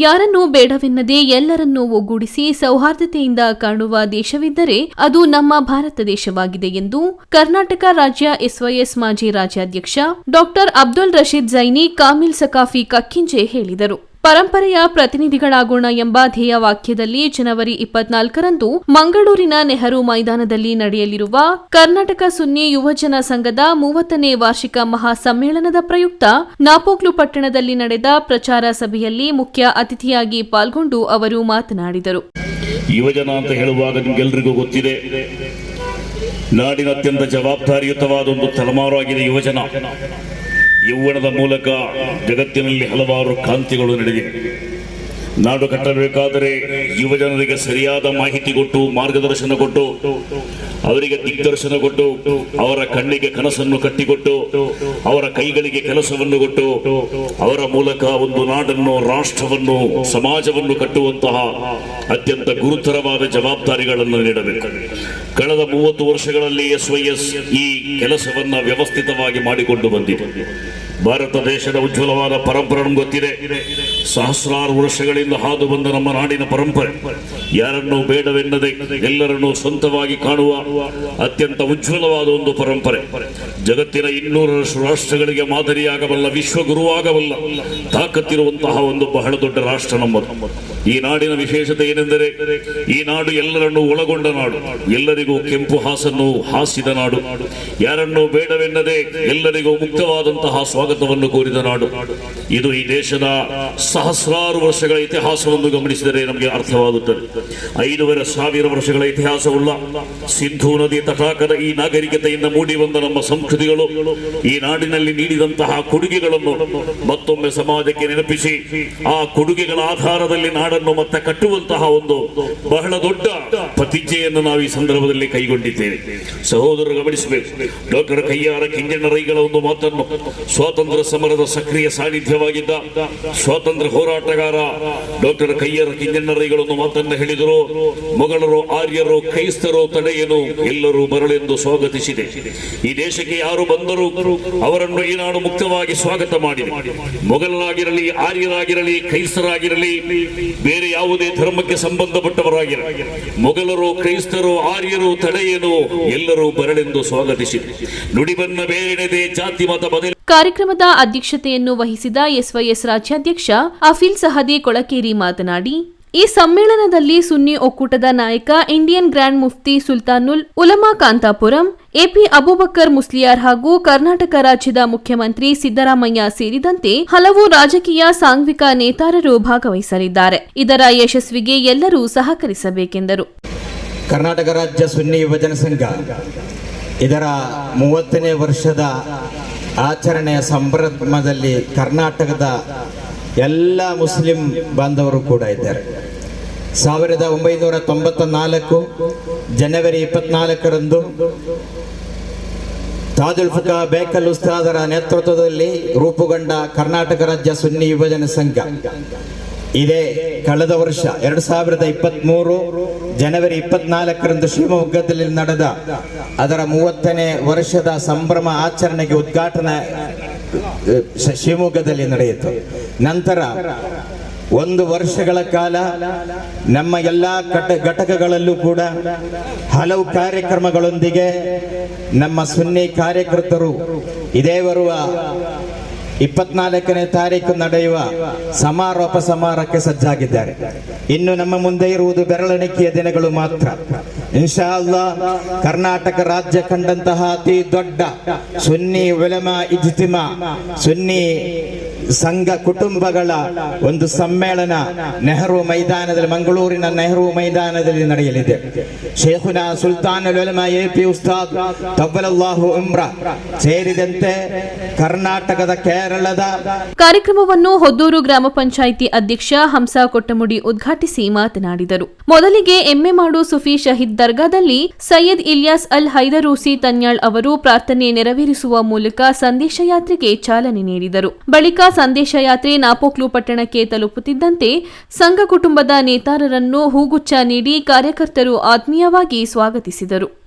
ಯಾರನ್ನೂ ಬೇಡವೆನ್ನದೆ ಎಲ್ಲರನ್ನೂ ಒಗ್ಗೂಡಿಸಿ ಸೌಹಾರ್ದತೆಯಿಂದ ಕಾಣುವ ದೇಶವಿದ್ದರೆ ಅದು ನಮ್ಮ ಭಾರತ ದೇಶವಾಗಿದೆ ಎಂದು ಕರ್ನಾಟಕ ರಾಜ್ಯ ಎಸ್ವೈಎಸ್ ಮಾಜಿ ರಾಜ್ಯಾಧ್ಯಕ್ಷ ಡಾಕ್ಟರ್ ಅಬ್ದುಲ್ ರಶೀದ್ ಜೈನಿ ಕಾಮಿಲ್ ಸಕಾಫಿ ಕಕ್ಕಿಂಜೆ ಹೇಳಿದರು. ಪರಂಪರೆಯ ಪ್ರತಿನಿಧಿಗಳಾಗೋಣ ಎಂಬ ಧ್ಯೇಯ ವಾಕ್ಯದಲ್ಲಿ ಜನವರಿ ಇಪ್ಪತ್ನಾಲ್ಕರಂದು ಮಂಗಳೂರಿನ ನೆಹರು ಮೈದಾನದಲ್ಲಿ ನಡೆಯಲಿರುವ ಕರ್ನಾಟಕ ಸುನ್ನಿ ಯುವಜನ ಸಂಘದ ಮೂವತ್ತನೇ ವಾರ್ಷಿಕ ಮಹಾ ಸಮ್ಮೇಳನದ ಪ್ರಯುಕ್ತ ನಾಪೋಕ್ಲು ಪಟ್ಟಣದಲ್ಲಿ ನಡೆದ ಪ್ರಚಾರ ಸಭೆಯಲ್ಲಿ ಮುಖ್ಯ ಅತಿಥಿಯಾಗಿ ಪಾಲ್ಗೊಂಡು ಅವರು ಮಾತನಾಡಿದರು. ಯುವಜನ ಅಂತ ಹೇಳುವಾಗ ನಿಮಗೆಲ್ಲರಿಗೂ ಗೊತ್ತಿದೆ. ನಾಡಿನ ಅತ್ಯಂತ ಜವಾಬ್ದಾರಿಯುತವಾದ ಒಂದು ತಲೆಮಾರು ಆಗಿದೆ ಯುವಜನ. ಯೌವನದ ಮೂಲಕ ಜಗತ್ತಿನಲ್ಲಿ ಹಲವಾರು ಕ್ರಾಂತಿಗಳು ನಡೆದಿವೆ. ನಾಡು ಕಟ್ಟಬೇಕಾದರೆ ಯುವ ಜನರಿಗೆ ಸರಿಯಾದ ಮಾಹಿತಿ ಕೊಟ್ಟು, ಮಾರ್ಗದರ್ಶನ ಕೊಟ್ಟು, ಅವರಿಗೆ ದಿಗ್ದರ್ಶನ ಕೊಟ್ಟು, ಅವರ ಕಣ್ಣಿಗೆ ಕನಸನ್ನು ಕಟ್ಟಿಕೊಟ್ಟು, ಅವರ ಕೈಗಳಿಗೆ ಕೆಲಸವನ್ನು ಕೊಟ್ಟು, ಅವರ ಮೂಲಕ ಒಂದು ನಾಡನ್ನು, ರಾಷ್ಟ್ರವನ್ನು, ಸಮಾಜವನ್ನು ಕಟ್ಟುವಂತಹ ಅತ್ಯಂತ ಗುರುತರವಾದ ಜವಾಬ್ದಾರಿಗಳನ್ನು ನೀಡಬೇಕು. ಕಳೆದ ಮೂವತ್ತು ವರ್ಷಗಳಲ್ಲಿ ಎಸ್ ವೈ ಎಸ್ ಈ ಕೆಲಸವನ್ನ ವ್ಯವಸ್ಥಿತವಾಗಿ ಮಾಡಿಕೊಂಡು ಬಂದಿದೆ. ಭಾರತ ದೇಶದ ಉಜ್ವಲವಾದ ಪರಂಪರೆ ನಮ್ಗೆ ಗೊತ್ತಿದೆ. ಸಹಸ್ರಾರು ವರ್ಷಗಳಿಂದ ಹಾದು ಬಂದ ನಮ್ಮ ನಾಡಿನ ಪರಂಪರೆ. ಯಾರನ್ನೂ ಬೇಡವೆನ್ನದೆ ಎಲ್ಲರನ್ನೂ ಸ್ವಂತವಾಗಿ ಕಾಣುವ ಅತ್ಯಂತ ಉಜ್ವಲವಾದ ಒಂದು ಪರಂಪರೆ. ಜಗತ್ತಿನ ಇನ್ನೂರರಷ್ಟು ರಾಷ್ಟ್ರಗಳಿಗೆ ಮಾದರಿಯಾಗಬಲ್ಲ, ವಿಶ್ವಗುರುವಾಗಬಲ್ಲ, ತಾಕತ್ತಿರುವಂತಹ ಒಂದು ಬಹಳ ದೊಡ್ಡ ರಾಷ್ಟ್ರ ನಮ್ಮದು. ಈ ನಾಡಿನ ವಿಶೇಷತೆ ಏನೆಂದರೆ, ಈ ನಾಡು ಎಲ್ಲರನ್ನೂ ಒಳಗೊಂಡ ನಾಡು. ಎಲ್ಲರಿಗೂ ಕೆಂಪು ಹಾಸನ್ನು ಹಾಸಿದ ನಾಡು. ಯಾರನ್ನೂ ಬೇಡವೆನ್ನದೆ ಎಲ್ಲರಿಗೂ ಮುಕ್ತವಾದಂತಹ ಸ್ವಾಗತವನ್ನು ಕೋರಿದ ನಾಡು. ಇದು ಈ ದೇಶದ ಸಹಸ್ರಾರು ವರ್ಷಗಳ ಇತಿಹಾಸವನ್ನು ಗಮನಿಸಿದರೆ ನಮಗೆ ಅರ್ಥವಾಗುತ್ತದೆ. ಐದೂವರೆ ಸಾವಿರ ವರ್ಷಗಳ ಇತಿಹಾಸವುಳ್ಳ ಸಿಂಧೂ ನದಿ ತಟಾಕದ ಈ ನಾಗರಿಕತೆಯಿಂದ ಮೂಡಿ ಬಂದ ನಮ್ಮ ಸಂಸ್ಕೃತಿಗಳು, ಈ ನಾಡಿನಲ್ಲಿ ನೀಡಿದಂತಹ ಕೊಡುಗೆಗಳನ್ನು ಮತ್ತೊಮ್ಮೆ ಸಮಾಜಕ್ಕೆ ನೆನಪಿಸಿ, ಆ ಕೊಡುಗೆಗಳ ಆಧಾರದಲ್ಲಿ ನಾಡನ್ನು ಮತ್ತೆ ಕಟ್ಟುವಂತಹ ಒಂದು ಬಹಳ ದೊಡ್ಡ ಪ್ರತಿಜ್ಞೆಯನ್ನು ನಾವು ಈ ಸಂದರ್ಭದಲ್ಲಿ ಕೈಗೊಂಡಿದ್ದೇವೆ. ಸಹೋದರರು ಗಮನಿಸಬೇಕು. ಡಾಕ್ಟರ್ ಕೈಯಾರ ಕಿಂಜಣ್ಣ ರೈಗಳ ಒಂದು ಮಾತನ್ನು. ಸ್ವಾತಂತ್ರ್ಯ ಸಮರದ ಸಕ್ರಿಯ ಸಾನ್ನಿಧ್ಯವಾಗಿದ್ದ ಸ್ವಾತಂತ್ರ್ಯ ಹೋರಾಟಗಾರ ಡಾಕ್ಟರ್ ಕೈಯಾರ ಒಂದು ಮಾತನ್ನು ಹೇಳಿದರು. ಮೊಘಲರು, ಆರ್ಯರು, ಕ್ರೈಸ್ತರು ತಡೆಯನು ಎಲ್ಲರೂ ಬರಲೆಂದು ಸ್ವಾಗತಿಸಿದೆ. ಈ ದೇಶಕ್ಕೆ ಯಾರು ಬಂದರೂ ಅವರನ್ನು ಈ ನಾಡು ಮುಕ್ತವಾಗಿ ಸ್ವಾಗತ ಮಾಡಿದೆ. ಮೊಘಲರಾಗಿರಲಿ ಆರ್ಯರಾಗಿರಲಿ, ಕ್ರೈಸ್ತರಾಗಿರಲಿ, ಬೇರೆ ಯಾವುದೇ ಧರ್ಮಕ್ಕೆ ಸಂಬಂಧಪಟ್ಟವರಾಗಿರಲಿ. ಮೊಘಲರು, ಕ್ರೈಸ್ತರು, ಆರ್ಯರು ತಡೆಯನು ಎಲ್ಲರೂ ಬರಲೆಂದು ಸ್ವಾಗತಿಸಿ. ನುಡಿಬನ್ನ ಬೇರೆಡೆ ಜಾತಿ ಮತ ಬದಲಿ ಕಾರ್ಯಕ್ರಮದ ಅಧ್ಯಕ್ಷತೆಯನ್ನು ವಹಿಸಿದ ಎಸ್ವೈಎಸ್ ರಾಜ್ಯಾಧ್ಯಕ್ಷ ಅಫೀಲ್ ಸಹದಿ ಕೊಳಕೇರಿ ಮಾತನಾಡಿ, ಈ ಸಮ್ಮೇಳನದಲ್ಲಿ ಸುನ್ನಿ ಒಕ್ಕೂಟದ ನಾಯಕ Indian grand Mufti ಸುಲ್ತಾನುಲ್, Ulama Kanthapuram, AP Abubakkar Musliyar ಹಾಗೂ ಕರ್ನಾಟಕ ರಾಜ್ಯದ ಮುಖ್ಯಮಂತ್ರಿ ಸಿದ್ದರಾಮಯ್ಯ ಸೇರಿದಂತೆ ಹಲವು ರಾಜಕೀಯ ಸಾಂಘಿಕ ನೇತಾರರು ಭಾಗವಹಿಸಲಿದ್ದಾರೆ. ಇದರ ಯಶಸ್ವಿಗೆ ಎಲ್ಲರೂ ಸಹಕರಿಸಬೇಕೆಂದರು. ಕರ್ನಾಟಕ ರಾಜ್ಯ ಸುನ್ನಿ ಯುವಜನ ಸಂಘ ಇದರ ಮೂವತ್ತನೇ ವರ್ಷದ ಆಚರಣೆಯ ಸಂಭ್ರಮದಲ್ಲಿ ಕರ್ನಾಟಕದ ಎಲ್ಲ ಮುಸ್ಲಿಂ ಬಾಂಧವರು ಕೂಡ ಇದ್ದಾರೆ. ಸಾವಿರದ ಒಂಬೈನೂರ ತೊಂಬತ್ತ ನಾಲ್ಕು ಜನವರಿ ಇಪ್ಪತ್ನಾಲ್ಕರಂದು ತಾಜುಲ್ ಫುಕಾ ಬೇಕಲ್ ಉಸ್ತಾದರ ನೇತೃತ್ವದಲ್ಲಿ ರೂಪುಗೊಂಡ ಕರ್ನಾಟಕ ರಾಜ್ಯ ಸುನ್ನಿ ಯುವಜನ ಸಂಘ ಇದೇ ಕಳೆದ ವರ್ಷ ಎರಡ್ ಸಾವಿರದ ಇಪ್ಪತ್ತ್ ಜನವರಿ ಇಪ್ಪತ್ನಾಲ್ಕರಂದು ಶಿವಮೊಗ್ಗದಲ್ಲಿ ನಡೆದ ಅದರ ಮೂವತ್ತನೇ ವರ್ಷದ ಸಂಭ್ರಮ ಆಚರಣೆಗೆ ಉದ್ಘಾಟನೆ ಶಿವಮೊಗ್ಗದಲ್ಲಿ ನಡೆಯಿತು. ನಂತರ ಒಂದು ವರ್ಷಗಳ ಕಾಲ ನಮ್ಮ ಎಲ್ಲ ಕಟ ಘಟಕಗಳಲ್ಲೂ ಕೂಡ ಹಲವು ಕಾರ್ಯಕ್ರಮಗಳೊಂದಿಗೆ ನಮ್ಮ ಸುನ್ನಿ ಕಾರ್ಯಕರ್ತರು ಇದೇ ಬರುವ ಇಪ್ಪತ್ನಾಲ್ಕನೇ ತಾರೀಕು ನಡೆಯುವ ಸಮಾರೋಪ ಸಮಾರಕ್ಕೆ ಸಜ್ಜಾಗಿದ್ದಾರೆ. ಇನ್ನು ನಮ್ಮ ಮುಂದೆ ಇರುವುದು ಬೆರಳೆಣಿಕೆಯ ದಿನಗಳು ಮಾತ್ರ. ಇನ್ಶಾ ಅಲ್ಲಾ ಕರ್ನಾಟಕ ರಾಜ್ಯ ಕಂಡಂತಹ ಅತಿ ದೊಡ್ಡ ಸುನ್ನಿ ಉಲಮಾ ಇಜ್ತಿಮಾ, ಸುನ್ನಿ ಸಂಘ ಕುಟುಂಬಗಳ ಒಂದು ಸಮ್ಮೇಳನ ನೆಹರು ಮೈದಾನದಲ್ಲಿ, ಮಂಗಳೂರಿನ ನೆಹರು ಮೈದಾನದಲ್ಲಿ ನಡೆಯಲಿದೆ. ಶೇಖುನ ಸುಲ್ತಾನ್ ಎ ಪಿ ಉಸ್ತಾದ್ ತಬ್ಬಲಲ್ಲಾಹು ಉಮ್ರಾ, ಸೇರಿದಂತೆ ಕರ್ನಾಟಕದ ಕಾರ್ಯಕ್ರಮವನ್ನು ಹೊದ್ದೂರು ಗ್ರಾಮ ಪಂಚಾಯಿತಿ ಅಧ್ಯಕ್ಷ ಹಂಸ ಕೊಟ್ಟಮುಡಿ ಉದ್ಘಾಟಿಸಿ ಮಾತನಾಡಿದರು. ಮೊದಲಿಗೆ ಎಮ್ಮೆಮಾಡು ಸುಫಿ ಶಹೀದ್ ದರ್ಗಾದಲ್ಲಿ ಸೈಯದ್ ಇಲಿಯಾಸ್ ಅಲ್ ಹೈದರೂಸಿ ತನ್ಯಾಳ್ ಅವರು ಪ್ರಾರ್ಥನೆ ನೆರವೇರಿಸುವ ಮೂಲಕ ಸಂದೇಶ ಯಾತ್ರೆಗೆ ಚಾಲನೆ ನೀಡಿದರು. ಬಳಿಕ ಸಂದೇಶ ಯಾತ್ರೆ ನಾಪೋಕ್ಲು ಪಟ್ಟಣಕ್ಕೆ ತಲುಪುತ್ತಿದ್ದಂತೆ ಸಂಘ ಕುಟುಂಬದ ನೇತಾರರನ್ನು ಹೂಗುಚ್ಛ ನೀಡಿ ಕಾರ್ಯಕರ್ತರು ಆತ್ಮೀಯವಾಗಿ ಸ್ವಾಗತಿಸಿದರು.